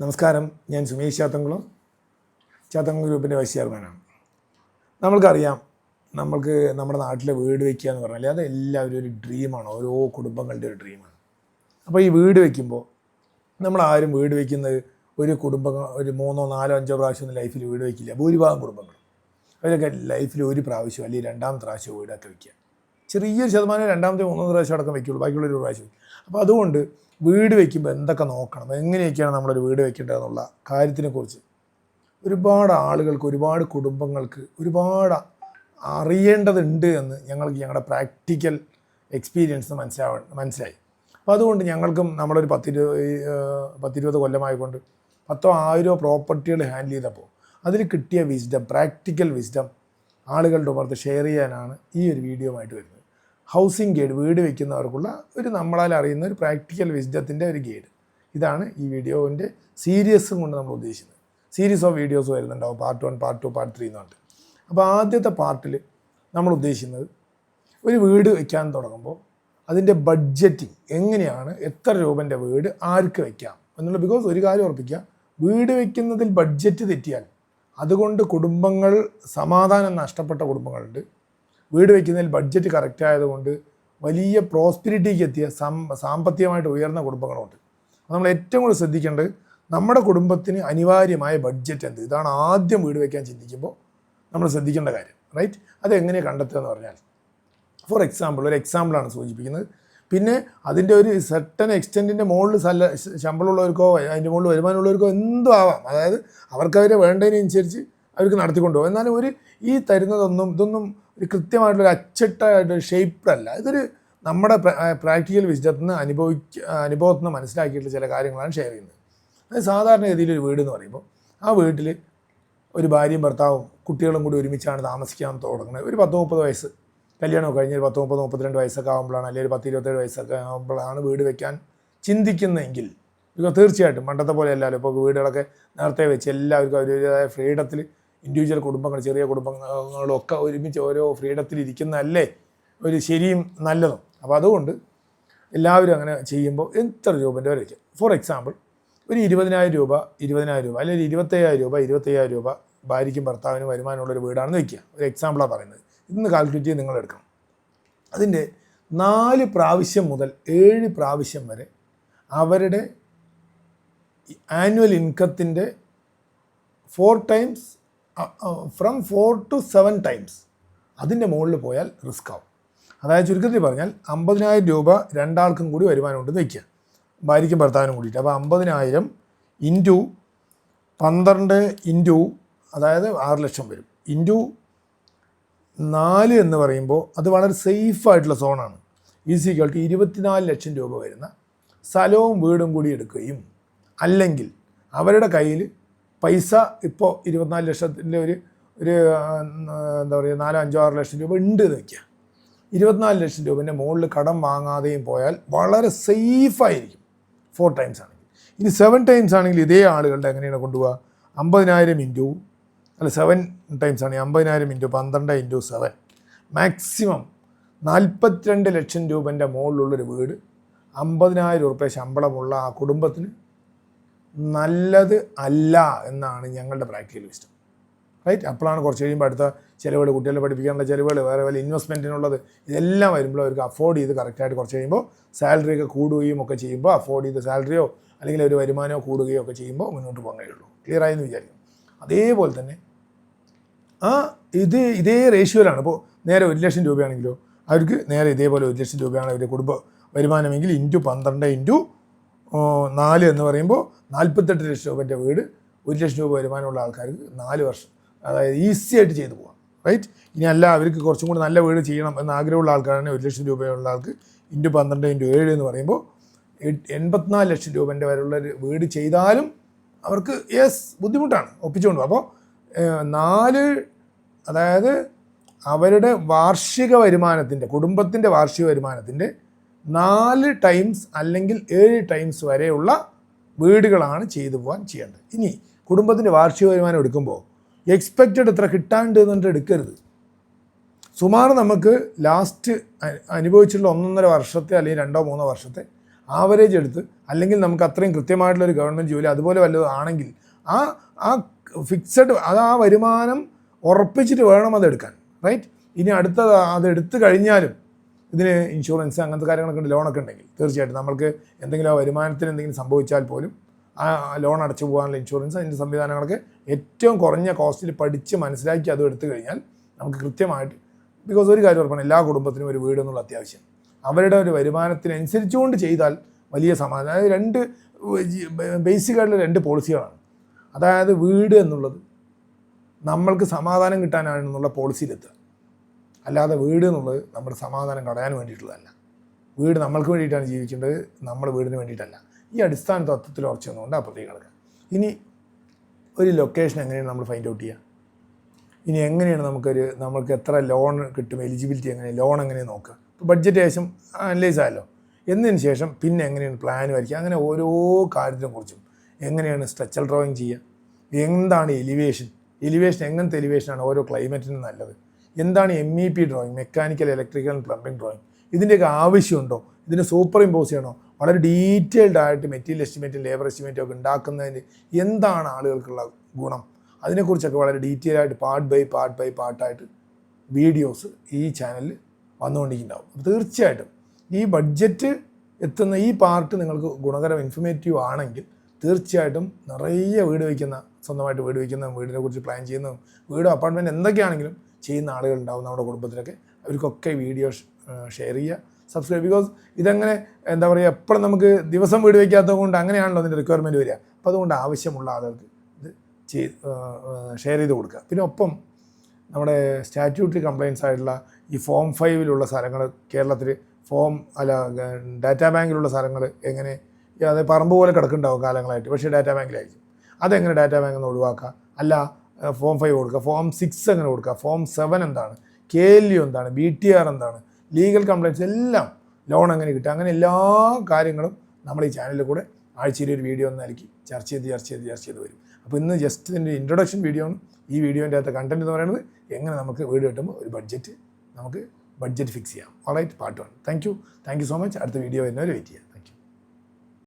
നമസ്കാരം. ഞാൻ സുമേഷ് ചാത്തങ്കുളം. ചാത്തങ്കുളം ഗ്രൂപ്പിന്റെ വൈസ് ചെയർമാനാണ്. നമ്മൾക്കറിയാം നമ്മൾക്ക് നമ്മുടെ നാട്ടിലെ വീട് വയ്ക്കുക എന്ന് പറഞ്ഞാൽ അത് എല്ലാവരും ഒരു ഡ്രീമാണ് ഓരോ കുടുംബങ്ങളുടെ ഒരു ഡ്രീമാണ് അപ്പോൾ ഈ വീട് വയ്ക്കുമ്പോൾ നമ്മൾ ആരും വീട് വയ്ക്കുന്നത് ഒരു കുടുംബം ഒരു മൂന്നോ നാലോ അഞ്ചോ പ്രാവശ്യം ഒന്നും ലൈഫിൽ വീട് വയ്ക്കില്ല ഭൂരിഭാഗം കുടുംബങ്ങൾ അവരൊക്കെ ലൈഫിൽ ഒരു പ്രാവശ്യം അല്ലെങ്കിൽ രണ്ടാം പ്രാവശ്യം വീടൊക്കെ വയ്ക്കുക ചെറിയൊരു ശതമാനം രണ്ടാമത്തെ മൂന്നാമത്തെ പ്രാവശ്യം അടക്കം വയ്ക്കുള്ളൂ ബാക്കിയുള്ളൊരു പ്രാവശ്യം അപ്പോൾ അതുകൊണ്ട് വീട് വയ്ക്കുമ്പോൾ എന്തൊക്കെ നോക്കണം? എങ്ങനെയൊക്കെയാണ് നമ്മളൊരു വീട് വയ്ക്കേണ്ടതെന്നുള്ള കാര്യത്തിനെക്കുറിച്ച്. ഒരുപാട് ആളുകൾക്ക് ഒരുപാട് കുടുംബങ്ങൾക്ക് ഒരുപാട് അറിയേണ്ടതുണ്ട് എന്ന് ഞങ്ങൾക്ക് ഞങ്ങളുടെ പ്രാക്ടിക്കൽ എക്സ്പീരിയൻസ് മനസ്സിലാവ മനസ്സിലായി. അപ്പോൾ അതുകൊണ്ട് ഞങ്ങൾക്കും നമ്മളൊരു പത്തിരുപത് പത്തിരുപത് കൊല്ലമായിക്കൊണ്ട് പത്തോ ആയിരോ പ്രോപ്പർട്ടികൾ ഹാൻഡിൽ ചെയ്തപ്പോൾ അതിൽ കിട്ടിയ വിസ്ഡം പ്രാക്ടിക്കൽ വിസ്ഡം ആളുകളുടെ പുറത്ത് ഷെയർ ചെയ്യാനാണ് ഈ ഒരു വീഡിയോ ആയിട്ട് വരുന്നത്. ഹൗസിംഗ് ഗൈഡ് വീട് വയ്ക്കുന്നവർക്കുള്ള ഒരു നമ്മളാൽ അറിയുന്ന ഒരു പ്രാക്ടിക്കൽ വിസ്ഡത്തിന്റെ ഒരു ഗൈഡ്. ഇതാണ് ഈ വീഡിയോന്റെ സീരിയസും കൊണ്ട് നമ്മൾ ഉദ്ദേശിക്കുന്നത്. Series of videos വരുന്നുണ്ടാവും part one part two part three എന്ന് പറഞ്ഞിട്ട്. അപ്പോൾ ആദ്യത്തെ പാർട്ടിൽ നമ്മൾ ഉദ്ദേശിക്കുന്നത് ഒരു വീട് വയ്ക്കാൻ തുടങ്ങുമ്പോൾ അതിന്റെ ബഡ്ജറ്റിംഗ് എങ്ങനെയാണ് എത്ര രൂപന്റെ വീട് ആർക്ക് വയ്ക്കാം എന്നുള്ള ബിക്കോസ് ഒരു കാര്യം ഉറപ്പിക്കുക വീട് വയ്ക്കുന്നതിൽ ബഡ്ജറ്റ് തെറ്റിയാൽ അതുകൊണ്ട് കുടുംബങ്ങൾ സമാധാനം നഷ്ടപ്പെട്ട കുടുംബങ്ങളുണ്ട്. വീട് വയ്ക്കുന്നതിൽ ബഡ്ജറ്റ് കറക്റ്റ് ആയതുകൊണ്ട് വലിയ പ്രോസ്പിരിറ്റിക്ക് എത്തിയ സാമ്പത്തികമായിട്ട് ഉയർന്ന കുടുംബങ്ങളുണ്ട്. നമ്മൾ ഏറ്റവും കൂടുതൽ ശ്രദ്ധിക്കേണ്ടത് നമ്മുടെ കുടുംബത്തിന് അനിവാര്യമായ ബഡ്ജറ്റ് എന്ത്? ഇതാണ് ആദ്യം വീട് വയ്ക്കാൻ ചിന്തിക്കുമ്പോൾ നമ്മൾ ശ്രദ്ധിക്കേണ്ട കാര്യം റൈറ്റ് അത് എങ്ങനെ കണ്ടെത്തുക എന്ന് പറഞ്ഞാൽ ഫോർ എക്സാമ്പിൾ ഒരു എക്സാമ്പിളാണ് സൂചിപ്പിക്കുന്നത്. പിന്നെ അതിന്റെ ഒരു സെർട്ടൻ എക്സ്റ്റെന്റിന്റെ മുകളിൽ സല്ല ശമ്പളമുള്ളവർക്കോ അതിന്റെ മുകളിൽ വരുമാനമുള്ളവർക്കോ എന്തും ആവാം. അതായത് അവർക്ക് അവരെ വേണ്ടതിനനുസരിച്ച് അവർക്ക് നടത്തിക്കൊണ്ടുപോകും. എന്നാലും ഒരു ഈ തരുന്നതൊന്നും ഇതൊന്നും ഒരു കൃത്യമായിട്ടുള്ള അച്ചട്ടായിട്ട് ഷേപ്ഡല്ല ഇതൊരു നമ്മുടെ പ്രാക്ടിക്കൽ വിസിറ്റത്തിൽ നിന്ന് അനുഭവിക്ക അനുഭവത്തിൽ നിന്ന് മനസ്സിലാക്കിയിട്ടുള്ള ചില കാര്യങ്ങളാണ് ഷെയർ ചെയ്യുന്നത്. അതായത് സാധാരണഗതിയിൽ ഒരു വീട് എന്ന് പറയുമ്പോൾ ആ വീട്ടിൽ ഒരു ഭാര്യയും ഭർത്താവും കുട്ടികളും കൂടി ഒരുമിച്ചാണ് താമസിക്കാൻ തുടങ്ങുന്നത്. ഒരു പത്ത് മുപ്പത് വയസ്സ് കല്യാണമൊക്കെ കഴിഞ്ഞ് ഒരു പത്ത് മുപ്പത് മുപ്പത്തിരണ്ട് വയസ്സൊക്കെ ആകുമ്പോഴാണ് അല്ലെങ്കിൽ ഒരു പത്ത് ഇരുപത്തേഴ് വയസ്സൊക്കെ ആകുമ്പോഴാണ് വീട് വെക്കാൻ ചിന്തിക്കുന്നതെങ്കിൽ തീർച്ചയായിട്ടും പണ്ടത്തെ പോലെ അല്ലല്ലോ. ഇപ്പോൾ വീടുകളൊക്കെ നേരത്തെ വെച്ച് എല്ലാവർക്കും അവരുടേതായ ഫ്രീഡത്തിൽ ഇൻഡിവിജ്വൽ കുടുംബങ്ങൾ ചെറിയ കുടുംബങ്ങളൊക്കെ ഒരുമിച്ച് ഓരോ ഫ്രീഡത്തിൽ ഇരിക്കുന്നതല്ലേ? ഒരു ശരിയും നല്ലതും. അപ്പോൾ അതുകൊണ്ട് എല്ലാവരും അങ്ങനെ ചെയ്യുമ്പോൾ എത്ര രൂപന്റെ വരെ വയ്ക്കും ഫോർ എക്സാമ്പിൾ ഒരു ഇരുപതിനായിരം രൂപ ഇരുപതിനായിരം രൂപ അല്ലെങ്കിൽ ഇരുപത്തയ്യായിരം രൂപ ഇരുപത്തയ്യായിരം രൂപ ഭാര്യയ്ക്കും ഭർത്താവിനും വരുമാനമുള്ളൊരു വീടാണെന്ന് വയ്ക്കുക. ഒരു എക്സാമ്പിളാണ് പറയുന്നത്. ഇന്ന് കാൽക്കുലേറ്റ് ചെയ്ത് നിങ്ങൾ എടുക്കണം. അതിന്റെ നാല് പ്രാവശ്യം മുതൽ ഏഴ് പ്രാവശ്യം വരെ അവരുടെ annual ഇൻകത്തിന്റെ four times from four to seven times അതിന്റെ മുകളിൽ പോയാൽ റിസ്ക് ആവും. അതായത് ചുരുക്കത്തിൽ പറഞ്ഞാൽ അമ്പതിനായിരം രൂപ രണ്ടാൾക്കും കൂടി വരുമാനമുണ്ടെന്ന് വയ്ക്കുക. ഭാര്യയ്ക്കും ഭർത്താവിനും കൂടിയിട്ട്. അപ്പോൾ അമ്പതിനായിരം ഇന്റു പന്ത്രണ്ട് ഇന്റു അതായത് ആറ് ലക്ഷം വരും. ഇന്റു നാല് എന്ന് പറയുമ്പോൾ അത് വളരെ സേഫ് ആയിട്ടുള്ള സോണാണ് ഈസിക്കൾ ടു ഇരുപത്തിനാല് ലക്ഷം രൂപ വരുന്ന സ്ഥലവും വീടും കൂടി എടുക്കുകയും അല്ലെങ്കിൽ അവരുടെ കയ്യിൽ പൈസ ഇപ്പോൾ ഇരുപത്തിനാല് ലക്ഷത്തിന്റെ ഒരു ഒരു എന്താ പറയുക നാലോ അഞ്ചോ ആറ് ലക്ഷം രൂപ ഉണ്ട് എന്ന് വയ്ക്കുക ഇരുപത്തിനാല് ലക്ഷം രൂപേന്റെ മുകളിൽ കടം വാങ്ങാതെയും പോയാൽ വളരെ സേഫായിരിക്കും ഫോർ ടൈംസ് ആണെങ്കിൽ. ഇനി സെവൻ ടൈംസ് ആണെങ്കിൽ ഇതേ ആളുകളുടെ എങ്ങനെയാണ് കൊണ്ടുപോകുക അമ്പതിനായിരം ഇന്റു അല്ല സെവൻ ടൈംസ് ആണെങ്കിൽ അമ്പതിനായിരം ഇന്റു പന്ത്രണ്ട് ഇന്റു സെവൻ മാക്സിമം നാൽപ്പത്തിരണ്ട് ലക്ഷം രൂപന്റെ മുകളിലുള്ളൊരു വീട് അമ്പതിനായിരം ഉറുപ്പ്യ ശമ്പളമുള്ള ആ കുടുംബത്തിന് നല്ലത് അല്ല എന്നാണ് ഞങ്ങളുടെ പ്രാക്ടിക്കൽ വിസ്റ്റം റൈറ്റ് അപ്പോഴാണ് കുറച്ച് കഴിയുമ്പോൾ അടുത്ത ചിലവുകൾ കുട്ടികളെ പഠിപ്പിക്കാനുള്ള ചിലവുകൾ വേറെ വല്ല ഇൻവെസ്റ്റ്മെന്റിനുള്ളത് ഇതെല്ലാം വരുമ്പോൾ അവർക്ക് അഫോർഡ് ചെയ്ത് കറക്റ്റായിട്ട് കുറച്ച് കഴിയുമ്പോൾ സാലറി ഒക്കെ കൂടുകയും ഒക്കെ ചെയ്യുമ്പോൾ അഫോർഡ് ചെയ്ത് സാലറിയോ അല്ലെങ്കിൽ ഒരു വരുമാനമോ കൂടുകയോ ഒക്കെ ചെയ്യുമ്പോൾ മുന്നോട്ട് പോകാൻ കഴിയുള്ളൂ. ക്ലിയർ ആയെന്ന് വിചാരിക്കും അതേപോലെ തന്നെ ആ ഇത് ഇതേ റേഷ്യോയിലാണ് ഇപ്പോൾ നേരെ ഒരു ലക്ഷം രൂപയാണെങ്കിലോ അവർക്ക് നേരെ ഇതേപോലെ ഒരു ലക്ഷം രൂപയാണ് അവരുടെ കുടുംബ വരുമാനമെങ്കിൽ ഇന്റു പന്ത്രണ്ട് ഇന്റു നാല് എന്ന് പറയുമ്പോൾ നാൽപ്പത്തെട്ട് ലക്ഷം രൂപന്റെ വീട് ഒരു ലക്ഷം രൂപ വരുമാനമുള്ള ആൾക്കാർക്ക് നാല് വർഷം. അതായത് ഈസി ആയിട്ട് ചെയ്തു പോകാം റൈറ്റ് ഇനി അല്ല അവർക്ക് കുറച്ചും കൂടി നല്ല വീട് ചെയ്യണം എന്ന് ആഗ്രഹമുള്ള ആൾക്കാരാണ് ഒരു ലക്ഷം രൂപയുള്ള ആൾക്ക് ഇന്റു പന്ത്രണ്ട് ഇന്റു ഏഴ് എന്ന് പറയുമ്പോൾ എൺപത്തിനാല് ലക്ഷം രൂപന്റെ വരെയുള്ള ഒരു വീട് ചെയ്താലും അവർക്ക് യെസ് ബുദ്ധിമുട്ടാണ്. ഒപ്പിച്ചുകൊണ്ട് അപ്പോൾ നാല് അതായത് അവരുടെ വാർഷിക വരുമാനത്തിന്റെ കുടുംബത്തിന്റെ വാർഷിക വരുമാനത്തിന്റെ നാല് ടൈംസ് അല്ലെങ്കിൽ ഏഴ് ടൈംസ് വരെയുള്ള വീടുകളാണ് ചെയ്തു പോകാൻ ചെയ്യേണ്ടത്. ഇനി കുടുംബത്തിന്റെ വാർഷിക വരുമാനം എടുക്കുമ്പോൾ എക്സ്പെക്റ്റഡ് എത്ര കിട്ടാണ്ട് എന്നിട്ട് എടുക്കരുത്. സുമാർ നമുക്ക് ലാസ്റ്റ് അനുഭവിച്ചിട്ടുള്ള ഒന്നൊന്നര വർഷത്തെ അല്ലെങ്കിൽ രണ്ടോ മൂന്നോ വർഷത്തെ ആവറേജ് എടുത്ത് അല്ലെങ്കിൽ നമുക്ക് അത്രയും കൃത്യമായിട്ടുള്ളൊരു ഗവൺമെന്റ് ജോലി അതുപോലെ വല്ലതും ആണെങ്കിൽ ആ ആ ഫിക്സഡ് അത് ആ വരുമാനം ഉറപ്പിച്ചിട്ട് വേണം അതെടുക്കാൻ റൈറ്റ് ഇനി അടുത്തത് അത് എടുത്തു കഴിഞ്ഞാലും ഇതിന് ഇൻഷുറൻസ് അങ്ങനത്തെ കാര്യങ്ങളൊക്കെ ഉണ്ട് ലോണൊക്കെ ഉണ്ടെങ്കിൽ തീർച്ചയായിട്ടും നമ്മൾക്ക് എന്തെങ്കിലും ആ വരുമാനത്തിന് എന്തെങ്കിലും സംഭവിച്ചാൽ പോലും ആ ലോൺ അടച്ചു പോകാനുള്ള ഇൻഷുറൻസ് അതിന്റെ സംവിധാനങ്ങളൊക്കെ ഏറ്റവും കുറഞ്ഞ കോസ്റ്റിൽ പഠിച്ച് മനസ്സിലാക്കി അത് എടുത്തു കഴിഞ്ഞാൽ നമുക്ക് കൃത്യമായിട്ട് ബിക്കോസ് ഒരു കാര്യം ഉറപ്പാണ് എല്ലാ കുടുംബത്തിനും ഒരു വീട് എന്നുള്ള അത്യാവശ്യം. അവരുടെ ഒരു വരുമാനത്തിനനുസരിച്ചുകൊണ്ട് ചെയ്താൽ വലിയ സമാധാനം. അതായത് രണ്ട് ബേസിക്കായിട്ടുള്ള രണ്ട് പോളിസികളാണ് അതായത് വീട് എന്നുള്ളത് നമ്മൾക്ക് സമാധാനം കിട്ടാനാണെന്നുള്ള പോളിസിയിലെത്തുക അല്ലാതെ വീട് എന്നുള്ളത് നമ്മുടെ സമാധാനം കളയാൻ വേണ്ടിയിട്ടുള്ളതല്ല. വീട് നമ്മൾക്ക് വേണ്ടിയിട്ടാണ് ജീവിക്കേണ്ടത് നമ്മുടെ വീടിന് വേണ്ടിയിട്ടല്ല. ഈ അടിസ്ഥാന തത്വത്തിൽ ഉറച്ചു വന്നുകൊണ്ട് ആ പ്രതീകം കിടക്കുക ഇനി ഒരു ലൊക്കേഷൻ എങ്ങനെയാണ് നമ്മൾ ഫൈൻഡ് ഔട്ട് ചെയ്യുക ഇനി എങ്ങനെയാണ് നമുക്കൊരു നമുക്ക് എത്ര ലോൺ കിട്ടും എലിജിബിലിറ്റി എങ്ങനെ ലോൺ എങ്ങനെ നോക്കുക? ഇപ്പോൾ ബഡ്ജറ്റ് ഏകദേശം അനലൈസ് ആയല്ലോ. എന്നതിന് ശേഷം പിന്നെ എങ്ങനെയാണ് പ്ലാൻ വരയ്ക്കുക? അങ്ങനെ ഓരോ കാര്യത്തിനെ കുറിച്ചും. എങ്ങനെയാണ് സ്ട്രക്ചർ ഡ്രോയിങ് ചെയ്യുക? എന്താണ് എലിവേഷൻ എലിവേഷൻ എങ്ങനത്തെ എലിവേഷനാണ് ഓരോ ക്ലൈമറ്റിനും നല്ലത്? എന്താണ് M E P drawing mechanical electrical plumbing drawing ഇതിന്റെയൊക്കെ ആവശ്യമുണ്ടോ? ഇതിന് സൂപ്പർ ഇമ്പോസ് ചെയ്യണോ? വളരെ ഡീറ്റെയിൽഡ് ആയിട്ട് മെറ്റീരിയൽ എസ്റ്റിമേറ്റും ലേബർ എസ്റ്റിമേറ്റും ഒക്കെ ഉണ്ടാക്കുന്നതിന് എന്താണ് ആളുകൾക്കുള്ള ഗുണം? അതിനെക്കുറിച്ചൊക്കെ വളരെ ഡീറ്റെയിൽ ആയിട്ട് പാർട്ട് ബൈ പാർട്ട് ബൈ പാർട്ടായിട്ട് വീഡിയോസ് ഈ ചാനലിൽ വന്നുകൊണ്ടിരിക്കുന്നുണ്ടാവും. തീർച്ചയായിട്ടും ഈ ബഡ്ജറ്റ് എത്തുന്ന ഈ പാർട്ട് നിങ്ങൾക്ക് ഗുണകരം ഇൻഫർമേറ്റീവ് ആണെങ്കിൽ തീർച്ചയായിട്ടും നിറയെ വീട് വയ്ക്കുന്ന സ്വന്തമായിട്ട് വീട് വയ്ക്കുന്ന വീടിനെ കുറിച്ച് പ്ലാൻ ചെയ്യുന്നു വീട് അപ്പാർട്ട്മെന്റ് എന്തൊക്കെയാണെങ്കിലും ചെയ്യുന്ന ആളുകളുണ്ടാവും നമ്മുടെ കുടുംബത്തിലൊക്കെ. അവർക്കൊക്കെ വീഡിയോ ഷെയർ ചെയ്യുക. സബ്സ്ക്രൈബ് ബിക്കോസ് ഇതങ്ങനെ എന്താ പറയുക എപ്പോഴും നമുക്ക് ദിവസം വീട് വയ്ക്കാത്തത് കൊണ്ട് അങ്ങനെയാണല്ലോ അതിന്റെ റിക്വയർമെന്റ് വരിക. അപ്പോൾ അതുകൊണ്ട് ആവശ്യമുള്ള ആളുകൾക്ക് ഇത് ഷെയർ ചെയ്ത് കൊടുക്കുക. പിന്നെ ഒപ്പം നമ്മുടെ സ്റ്റാറ്റ്യൂട്ടറി കംപ്ലയിൻസ് ആയിട്ടുള്ള ഈ ഫോം ഫൈവിലുള്ള സ്ഥലങ്ങൾ കേരളത്തിൽ ഫോം അല്ല ഡാറ്റാ ബാങ്കിലുള്ള സ്ഥലങ്ങൾ എങ്ങനെ അത് പറമ്പ് പോലെ കിടക്കുന്നുണ്ടാവും കാലങ്ങളായിട്ട്. പക്ഷേ ഡാറ്റാ ബാങ്കിലായിരിക്കും. അതെങ്ങനെ ഡാറ്റാ ബാങ്കിൽ നിന്ന് ഒഴിവാക്കുക? അല്ല ഫോം ഫൈവ് കൊടുക്കുക. ഫോം സിക്സ് എങ്ങനെ കൊടുക്കുക? ഫോം സെവൻ എന്താണ്? കെ എൽ യു എന്താണ്? ബി ടി ആർ എന്താണ്? ലീഗൽ കംപ്ലയിൻസ് എല്ലാം ലോൺ എങ്ങനെ കിട്ടുക? അങ്ങനെ എല്ലാ കാര്യങ്ങളും നമ്മൾ ഈ ചാനലിൽ കൂടെ ആഴ്ചയിൽ ഒരു വീഡിയോ ഒന്ന് നൽകി ചർച്ച ചെയ്ത് ചർച്ച ചെയ്ത് ചർച്ച ചെയ്ത് വരും. അപ്പോൾ ഇന്ന് ജസ്റ്റ് ഇതിന്റെ ഇൻട്രൊഡക്ഷൻ വീഡിയോ ആണ്. ഈ വീഡിയോന്റെ അകത്ത് കണ്ടന്റ് എന്ന് പറയുന്നത് എങ്ങനെ നമുക്ക് വീട് കിട്ടുമ്പോൾ ഒരു ബഡ്ജറ്റ് നമുക്ക് ബഡ്ജറ്റ് ഫിക്സ് ചെയ്യാം. Alright part one thank you thank you so much അടുത്ത വീഡിയോ വരുന്നവരെ വെയിറ്റ് ചെയ്യാം.